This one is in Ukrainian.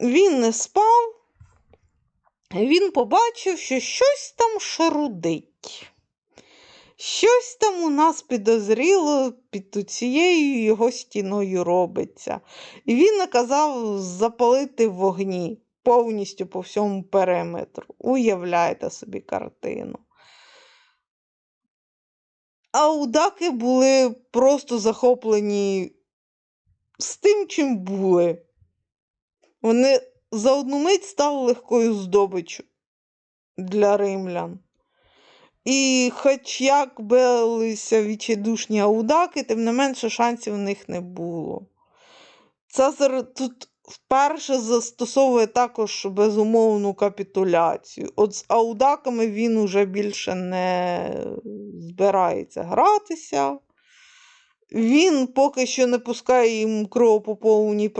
він не спав, він побачив, що щось там шарудить. Щось там у нас підозріло під цією його стіною робиться. І він наказав запалити вогні повністю по всьому периметру. Уявляєте собі картину. А удаки були просто захоплені з тим, чим були. Вони за одну мить стали легкою здобиччю для римлян. І хоч як билися відчайдушні аудаки, тим не менше шансів в них не було. Цезар тут вперше застосовує також безумовну капітуляцію. От з аудаками він уже більше не збирається гратися. Він поки що не пускає їм кров по повній програмі.